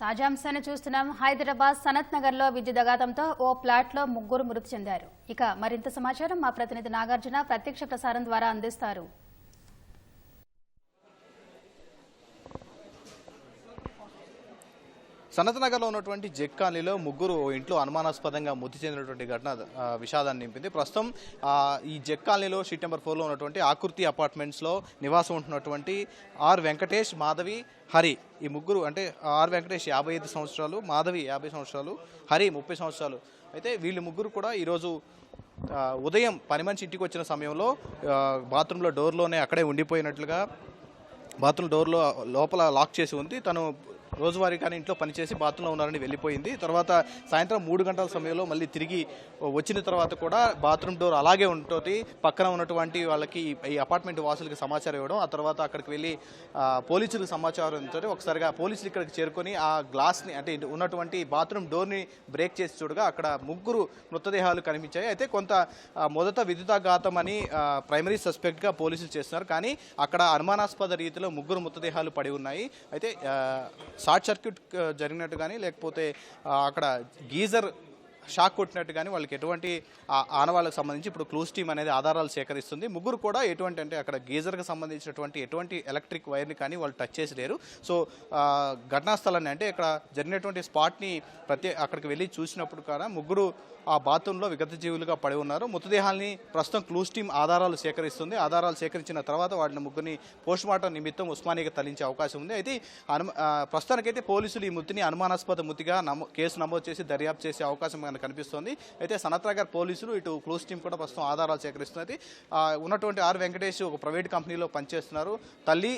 తాజాంశాన్ని చూస్తున్నాం. హైదరాబాద్ సనత్ నగర్లో విద్యుత్ అఘాతంతో ఓ ప్లాట్లో ముగ్గురు మృతి చెందారు. ఇక మరింత సమాచారం మా ప్రతినిధి నాగార్జున ప్రత్యక్ష ప్రసారం ద్వారా అందిస్తారు. సనత్నగర్లో ఉన్నటువంటి జెక్ కాలనీలో ముగ్గురు ఇంట్లో అనుమానాస్పదంగా మృతి చెందినటువంటి ఘటన విషాదాన్ని నింపింది. ప్రస్తుతం ఈ జెక్ కాలనీలో షీట్ నెంబర్ ఫోర్లో ఉన్నటువంటి ఆకృతి అపార్ట్మెంట్స్లో నివాసం ఉంటున్నటువంటి ఆర్ వెంకటేష్ మాధవి హరి. ఈ ముగ్గురు అంటే ఆర్ వెంకటేష్ యాభై ఐదు సంవత్సరాలు మాధవి యాభై సంవత్సరాలు హరి ముప్పై సంవత్సరాలు. అయితే వీళ్ళు ముగ్గురు కూడా ఈరోజు ఉదయం పని మనిషి ఇంటికి వచ్చిన సమయంలో బాత్రూంలో డోర్లోనే అక్కడే ఉండిపోయినట్లుగా బాత్రూమ్ డోర్లో లోపల లాక్ చేసి ఉంది. తను రోజువారీ కానీ ఇంట్లో పనిచేసి బాత్రూంలో ఉన్నారని వెళ్ళిపోయింది. తర్వాత సాయంత్రం మూడు గంటల సమయంలో మళ్ళీ తిరిగి వచ్చిన తర్వాత కూడా బాత్రూమ్ డోర్ అలాగే ఉంటుంది. పక్కన ఉన్నటువంటి వాళ్ళకి ఈ- అపార్ట్మెంట్ వాసులకి సమాచారం ఇవ్వడం ఆ తర్వాత అక్కడికి వెళ్ళి పోలీసులకు సమాచారం ఇచ్చారు ఒకసారిగా పోలీసులు ఇక్కడికి చేరుకొని ఆ గ్లాస్ని అంటే ఉన్నటువంటి బాత్రూమ్ డోర్ని బ్రేక్ చేసి చూడగా అక్కడ ముగ్గురు మృతదేహాలు కనిపించాయి. అయితే కొంత మొదట విద్యుతాఘాతం అని ప్రైమరీ సస్పెక్ట్గా పోలీసులు చేస్తున్నారు. కానీ అక్కడ అనుమానాస్పద రీతిలో ముగ్గురు మృతదేహాలు పడి ఉన్నాయి. అయితే షార్ట్ సర్క్యూట్ జరిగినట్టు కానీ లేకపోతే అక్కడ గీజర్ షాక్ కొట్టినట్టు కానీ వాళ్ళకి ఎటువంటి ఆ ఆనవాళ్ళకి సంబంధించి ఇప్పుడు క్లూస్ టీమ్ అనేది ఆధారాలు సేకరిస్తుంది. ముగ్గురు కూడా ఎటువంటి అంటే అక్కడ గీజర్కి సంబంధించినటువంటి ఎటువంటి ఎలక్ట్రిక్ వైర్ని కానీ వాళ్ళు టచ్ చేసి లేరు. సో ఘటనాస్థలాన్ని ఘటనా స్థలాన్ని అంటే ఇక్కడ జరిగినటువంటి స్పాట్ని ప్రతి అక్కడికి వెళ్ళి చూసినప్పుడు కూడా ముగ్గురు ఆ బాత్రూంలో విగత జీవులుగా పడి ఉన్నారు. మృతదేహాల్ని ప్రస్తుతం క్లూస్ టీమ్ ఆధారాలు సేకరిస్తుంది. ఆధారాలు సేకరించిన తర్వాత వాటిని ముగ్గురిని పోస్ట్ మార్టం నిమిత్తం ఉస్మానియాకి తరలించే అవకాశం ఉంది. అయితే అను ప్రస్తుతానికైతే పోలీసులు ఈ మృతిని అనుమానాస్పద మృతిగా నమో కేసు నమోదు చేసి దర్యాప్తు చేసే అవకాశం మనకు కనిపిస్తోంది. అయితే సనత్ నగర్ పోలీసులు ఇటు క్లోజ్ టీం కూడా ప్రస్తుతం ఆధారాలు సేకరిస్తున్నది. ఉన్నటువంటి ఆర్ వెంకటేష్ ఒక ప్రైవేట్ కంపెనీలో పనిచేస్తున్నారు. తల్లి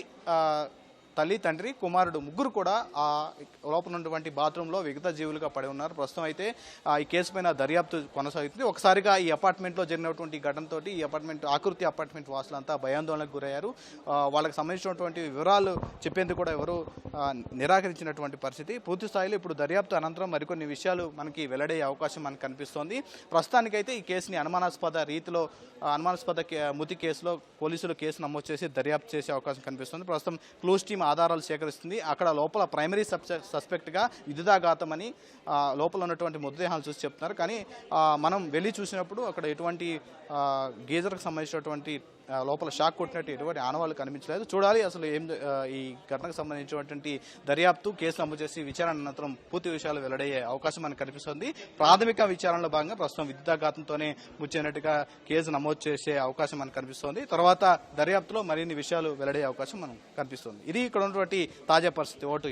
తల్లి తండ్రి కుమారుడు ముగ్గురు కూడా ఆ లోపల ఉన్నటువంటి బాత్రూంలో విగత జీవులుగా పడి ఉన్నారు. ప్రస్తుతం అయితే ఈ కేసు పైన దర్యాప్తు కొనసాగుతుంది. ఒకసారిగా ఈ అపార్ట్మెంట్లో జరిగినటువంటి ఘటనతో ఈ అపార్ట్మెంట్ ఆకృతి అపార్ట్మెంట్ వాసులంతా భయాందోళనకు గురయ్యారు. వాళ్ళకి సంబంధించినటువంటి వివరాలు చెప్పేందుకు కూడా ఎవరు నిరాకరించినటువంటి పరిస్థితి. పూర్తి స్థాయిలో ఇప్పుడు దర్యాప్తు అనంతరం మరికొన్ని విషయాలు మనకి వెల్లడయ్యే అవకాశం మనకు కనిపిస్తోంది. ప్రస్తుతానికైతే ఈ కేసుని అనుమానాస్పద రీతిలో అనుమానాస్పద కే- మృతి కేసులో పోలీసులు కేసు నమోదు చేసి దర్యాప్తు చేసే అవకాశం కనిపిస్తుంది. ప్రస్తుతం క్లూస్ టీమ్ ఆధారాలు సేకరిస్తుంది. అక్కడ లోపల ప్రైమరీ సస్పెక్ట్గా విధుదాఘాతం అని లోపల ఉన్నటువంటి మృతదేహాలు చూసి చెప్తున్నారు. కానీ మనం వెళ్ళి చూసినప్పుడు అక్కడ ఎటువంటి గీజర్కు సంబంధించినటువంటి లోపల షాక్ కొట్టినట్టు ఎటువంటి ఆనవాళ్ళు కనిపించలేదు. చూడాలి అసలు ఏం ఈ ఘటనకు సంబంధించినటువంటి దర్యాప్తు కేసు నమోదు చేసి విచారణ అనంతరం పూర్తి విషయాలు వెల్లడయ్యే అవకాశం మనకు కనిపిస్తుంది. ప్రాథమిక విచారణలో భాగంగా ప్రస్తుతం విద్యుదాఘాతంతోనే ముచ్చినట్టుగా కేసు నమోదు చేసే అవకాశం మనకు కనిపిస్తోంది. తర్వాత దర్యాప్తులో మరిన్ని విషయాలు వెల్లడయ్యే అవకాశం మనం కనిపిస్తుంది. ఇది ఇక్కడ ఉన్నటువంటి తాజా పరిస్థితి. ఓటు